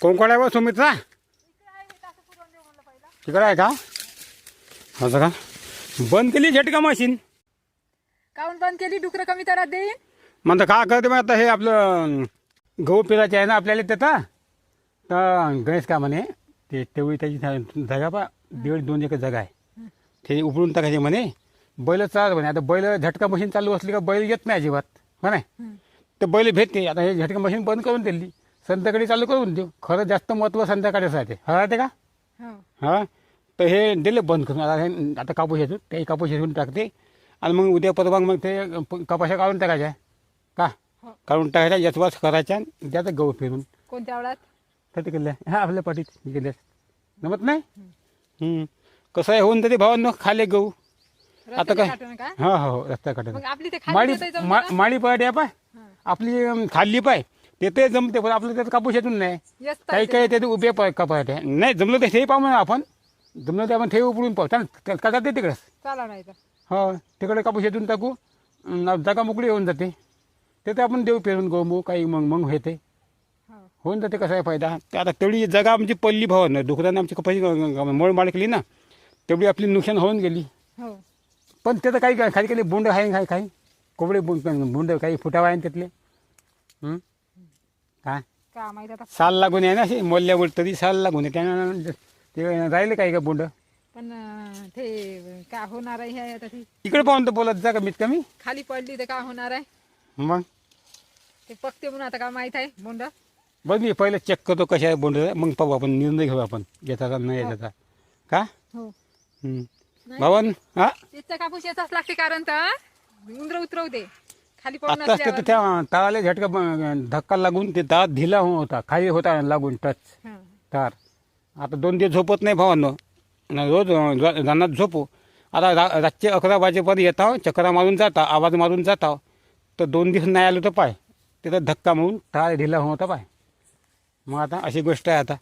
कोणकोण आहे बा सुमित्रा तिकडे आहे का? असं का? बंद केली झटका मशीन काऊन बंद केली? डुकरं कमी तरात देईन? म्हणतं का करते मग आता हे आपलं गहू पेराचे आहे ना आपल्याला त्याचा तर? गणेश का म्हणे ते तेवढी त्याची जागा पा दीड दोन एकर जागा आहे. ते उपळून टाकायचे म्हणे. बैल चालत म्हणे. आता बैल झटका मशीन चालू असली का बैल येत नाही अजिबात. हो नाही? तर बैल भेटते. आता हे झटका मशीन बंद करून दिली. संध्याकाळी चालू करून देऊ. खरं जास्त महत्त्व संध्याकाळीच राहते हा राहते का? हो. हा? तर हे दिले बंद करून. आता हे आता कापूस येतो. ते कापूस येऊन टाकते. आणि मग उद्या परवा मग ते कपाशा काढून टाकायच्या का? हो. काढून टाकायच्या यशवास करायच्या आणि त्याचं गहू फिरून कोणत्या वेळात तर ते केलं. हा आपल्या पाठीत. गेले जमत नाही. कसं आहे होऊन जाते भावांनो खाले गहू. आता काय? हा हो रस्ता खाली माळी? माळी पाय आहे पाय. हा. आपली खाल्ली पाय. ते ते जमते पण आपलं त्यात कापूस येतून नाही. येस काही ते. काही ते उभे पाय कपाट आहे नाही जमलं तर हे पाहू ना आपण. जमलं तर आपण ठेव उपडून पाहू. का जाते तिकडंच चला नाही तर. हो तिकडे कापूस येतून टाकू. अन् जागा मोकळी होऊन जाते. ते तर आपण देऊ पेरून गहू काही मग मग होते. हो. होऊन जाते कसा आहे फायदा. ते आता तेवढी जागा आमची पडली भावा. ना दुकानाने आमची कपाशी मळ माळ केली ना. तेवढी आपली नुकसान होऊन गेली. हो. पण त्याचं काही काय खाली काही बोंड आहे काही काही. कोबडे बोंड बोंड काही फुटावा आहे त्यातले हं? काय का माहीत आता? साल लागून आहे ना असे मोल्यावर तरी साल लागून आहे. त्यानं ते राहिले काय का बोंड? पण अं, ते का होणार आहे हे आता ती? इकडे पाहून तर बोलत जा कमीत कमी. खाली पडली तर का होणार आहे? मग? ते पकते म्हणून आता का माहीत आहे बोंड? बघ मी पहिलं चेक करतो कशा आहे बोंड. मग पाहू आपण निर्णय घेऊ आपण. याचा का नाही याचा का? हो. हं. भावन हा? त्याचा कापूस याचाच लागते कारण तर. उंदर उतरवते खाली पडून आत्ताच ते असल्यावर त्या ताराला झटका ब- धक्का लागून ते दात ढिला होता. खाली होता लागून टच. हं. तार. आता दोन दिवस झोपत नाही भावांनो. न रोज अं, रानात झोपू आता रा रातचे अकरा वाजेपर्यंत येता चक्रा मारून जाता आवाज मारून जाता तर दोन दिवस नाही आलो तर पाय. तिथं धक्का मारून तार ढिला होता पाय. मग आता अशी गोष्ट आहे आता.